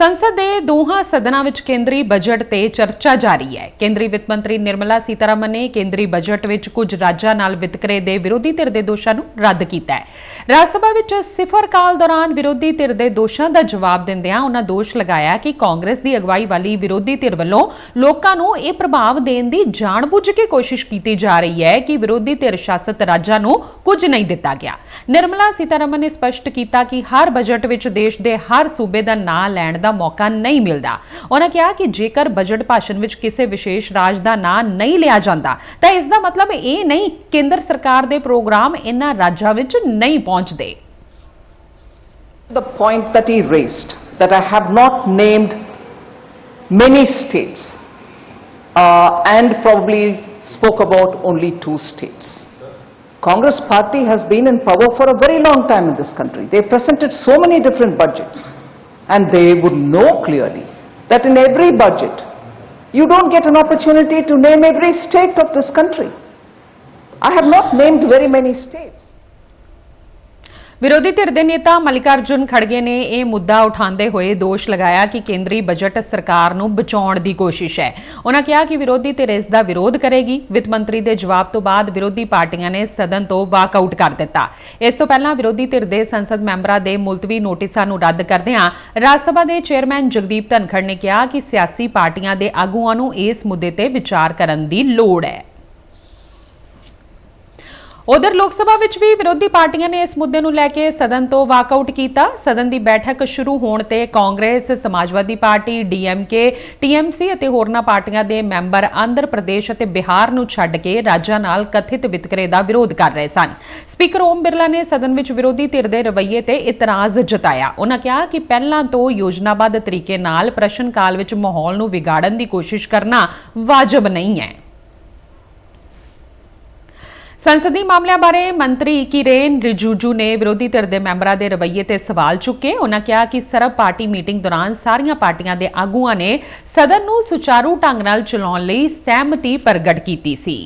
ਸੰਸਦ ਦੇ ਦੋਹਾਂ ਸਦਨਾਂ ਵਿੱਚ ਕੇਂਦਰੀ ਬਜਟ ਤੇ ਚਰਚਾ ਜਾਰੀ ਹੈ। ਕੇਂਦਰੀ ਵਿੱਤ ਮੰਤਰੀ ਨਿਰਮਲਾ ਸੀਤਾਰਮਨ ਨੇ ਕੇਂਦਰੀ ਬਜਟ ਵਿੱਚ ਕੁਝ ਰਾਜਾਂ ਨਾਲ ਵਿਤਕਰੇ ਦੇ ਵਿਰੋਧੀ ਧਿਰ ਦੇ ਦੋਸ਼ਾਂ ਨੂੰ ਰੱਦ ਕੀਤਾ ਹੈ। ਰਾਜ ਸਭਾ ਵਿੱਚ ਸਿਫਰ ਕਾਲ ਦੌਰਾਨ ਵਿਰੋਧੀ ਧਿਰ ਦੇ ਦੋਸ਼ਾਂ ਦਾ ਜਵਾਬ ਦਿੰਦਿਆਂ ਉਹਨਾਂ ਦੋਸ਼ ਲਗਾਇਆ ਕਿ ਕਾਂਗਰਸ ਦੀ ਅਗਵਾਈ ਵਾਲੀ ਵਿਰੋਧੀ ਧਿਰ ਵੱਲੋਂ ਲੋਕਾਂ ਨੂੰ ਇਹ ਪ੍ਰਭਾਵ ਦੇਣ ਦੀ ਜਾਣਬੁੱਝ ਕੇ ਕੋਸ਼ਿਸ਼ ਕੀਤੀ ਜਾ ਰਹੀ ਹੈ ਕਿ ਵਿਰੋਧੀ ਧਿਰ ਸ਼ਾਸਤ ਰਾਜਾਂ ਨੂੰ ਕੁਝ ਨਹੀਂ ਦਿੱਤਾ ਗਿਆ। ਨਿਰਮਲਾ ਸੀਤਾਰਮਨ ਨੇ ਸਪਸ਼ਟ ਕੀਤਾ ਕਿ ਹਰ ਬਜਟ ਵਿੱਚ ਦੇਸ਼ ਦੇ ਹਰ ਸੂਬੇ ਦਾ ਨਾਂ ਲੈਣ ਦਾ ਮੌਕਾ ਨਹੀਂ ਮਿਲਦਾ ਉਹਨਾਂ ਕਿਹਾ ਕਿ ਜੇਕਰ ਬਜਟ ਭਾਸ਼ਣ ਵਿੱਚ ਕਿਸੇ ਵਿਸ਼ੇਸ਼ ਰਾਜ ਦਾ ਨਾਂ ਨਹੀਂ ਲਿਆ ਜਾਂਦਾ ਤਾਂ ਇਸ ਦਾ ਮਤਲਬ ਇਹ ਨਹੀਂ ਕੇਂਦਰ ਸਰਕਾਰ ਦੇ ਪ੍ਰੋਗਰਾਮ ਇਨ੍ਹਾਂ ਰਾਜਾਂ ਵਿੱਚ ਨਹੀਂ ਪਹੁੰਚਦੇ The point that he raised, that I have not named many states uh, and probably spoke about only two states. Congress party has been in power for a very long time in this country. They presented so many different budgets and they would know clearly that in every budget you don't get an opportunity to name every state of this country. I have not named very many states. ਵਿਰੋਧੀ ਧਿਰ ਦੇ ਨੇਤਾ ਮਲਿਕਾਰਜੁਨ ਖੜਗੇ ਨੇ ਇਹ ਮੁੱਦਾ ਉਠਾਉਂਦੇ ਹੋਏ ਦੋਸ਼ ਲਗਾਇਆ ਕਿ ਕੇਂਦਰੀ ਬਜਟ ਸਰਕਾਰ ਨੂੰ ਬਚਾਉਣ ਦੀ ਕੋਸ਼ਿਸ਼ ਹੈ। ਉਹਨਾਂ ਕਿਹਾ ਕਿ ਵਿਰੋਧੀ ਧਿਰ ਇਸ ਦਾ ਵਿਰੋਧ ਕਰੇਗੀ। ਵਿੱਤ ਮੰਤਰੀ ਦੇ ਜਵਾਬ ਤੋਂ ਬਾਅਦ ਵਿਰੋਧੀ ਪਾਰਟੀਆਂ ਨੇ ਸਦਨ ਤੋਂ ਵਾਕਆਊਟ ਕਰ ਦਿੱਤਾ। ਇਸ ਤੋਂ ਪਹਿਲਾਂ ਵਿਰੋਧੀ ਧਿਰ ਦੇ ਸੰਸਦ ਮੈਂਬਰਾਂ ਦੇ ਮੁਲਤਵੀ ਨੋਟਿਸਾਂ ਨੂੰ ਰੱਦ ਕਰਦਿਆਂ ਰਾਜ ਸਭਾ ਦੇ ਚੇਅਰਮੈਨ ਜਗਦੀਪ ਧਨਖੜ ਨੇ ਕਿਹਾ ਕਿ ਸਿਆਸੀ ਪਾਰਟੀਆਂ ਦੇ ਆਗੂਆਂ ਨੂੰ ਇਸ ਮੁੱਦੇ ਤੇ ਵਿਚਾਰ ਕਰਨ ਦੀ ਲੋੜ ਹੈ। ਉਧਰ ਲੋਕ ਸਭਾ ਵਿੱਚ ਵੀ ਵਿਰੋਧੀ ਪਾਰਟੀਆਂ ਨੇ ਇਸ ਮੁੱਦੇ ਨੂੰ ਲੈ ਕੇ ਸਦਨ ਤੋਂ ਵਾਕਆਊਟ ਕੀਤਾ। ਸਦਨ ਦੀ ਬੈਠਕ ਸ਼ੁਰੂ ਹੋਣ ਤੇ ਕਾਂਗਰਸ, ਸਮਾਜਵਾਦੀ ਪਾਰਟੀ, ਡੀਐਮਕੇ, ਟੀਐਮਸੀ ਅਤੇ ਹੋਰਨਾਂ ਪਾਰਟੀਆਂ ਦੇ ਮੈਂਬਰ ਆਂਧਰ ਪ੍ਰਦੇਸ਼ ਅਤੇ ਬਿਹਾਰ ਨੂੰ ਛੱਡ ਕੇ ਰਾਜਾਂ ਨਾਲ ਕਥਿਤ ਵਿਤਕਰੇ ਦਾ ਵਿਰੋਧ ਕਰ ਰਹੇ ਸਨ। ਸਪੀਕਰ ਓਮ ਬਿਰਲਾ ਨੇ ਸਦਨ ਵਿੱਚ ਵਿਰੋਧੀ ਧਿਰ ਦੇ ਰਵੱਈਏ ਤੇ ਇਤਰਾਜ਼ ਜਤਾਇਆ। ਉਹਨਾਂ ਕਿਹਾ ਕਿ ਪਹਿਲਾਂ ਤੋਂ ਯੋਜਨਾਬੱਧ ਤਰੀਕੇ ਨਾਲ ਪ੍ਰਸ਼ਨ ਕਾਲ ਵਿੱਚ ਮਾਹੌਲ ਨੂੰ ਵਿਗਾੜਨ ਦੀ ਕੋਸ਼ਿਸ਼ ਕਰਨਾ ਵਾਜਬ ਨਹੀਂ ਹੈ। ਸੰਸਦੀ ਮਾਮਲਿਆਂ ਬਾਰੇ ਮੰਤਰੀ ਕਿਰੇਨ ਰਿਜੂਜੂ ਨੇ ਵਿਰੋਧੀ ਧਿਰ ਦੇ ਮੈਂਬਰਾਂ ਦੇ ਰਵੱਈਏ ਤੇ ਸਵਾਲ ਚੁੱਕੇ। ਉਹਨਾਂ ਕਿਹਾ ਕਿ ਸਰਬ ਪਾਰਟੀ ਮੀਟਿੰਗ ਦੌਰਾਨ ਸਾਰੀਆਂ ਪਾਰਟੀਆਂ ਦੇ ਆਗੂਆਂ ਨੇ ਸਦਨ ਨੂੰ ਸੁਚਾਰੂ ਢੰਗ ਨਾਲ ਚਲਾਉਣ ਲਈ ਸਹਿਮਤੀ ਪ੍ਰਗਟ ਕੀਤੀ ਸੀ।